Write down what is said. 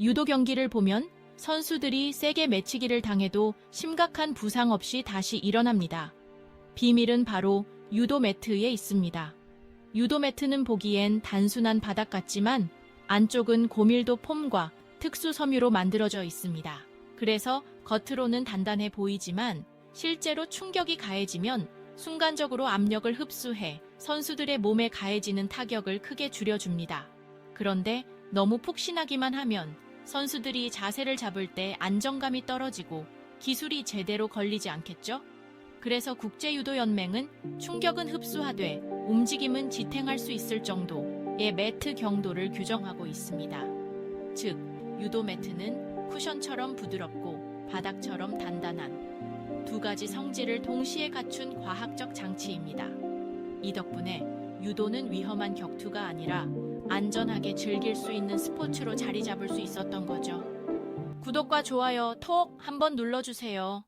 유도 경기를 보면 선수들이 세게 맺히기를 당해도 심각한 부상 없이 다시 일어납니다. 비밀은 바로 유도 매트에 있습니다. 유도 매트는 보기엔 단순한 바닥 같지만 안쪽은 고밀도 폼과 특수 섬유로 만들어져 있습니다. 그래서 겉으로는 단단해 보이지만 실제로 충격이 가해지면 순간적으로 압력을 흡수해 선수들의 몸에 가해지는 타격을 크게 줄여줍니다. 그런데 너무 푹신하기만 하면 선수들이 자세를 잡을 때 안정감이 떨어지고 기술이 제대로 걸리지 않겠죠? 그래서 국제유도연맹은 충격은 흡수하되 움직임은 지탱할 수 있을 정도의 매트 경도를 규정하고 있습니다. 즉, 유도 매트는 쿠션처럼 부드럽고 바닥처럼 단단한 두 가지 성질을 동시에 갖춘 과학적 장치입니다. 이 덕분에 유도는 위험한 격투가 아니라 안전하게 즐길 수 있는 스포츠로 자리 잡을 수 있었던 거죠. 구독과 좋아요 톡 한번 눌러주세요.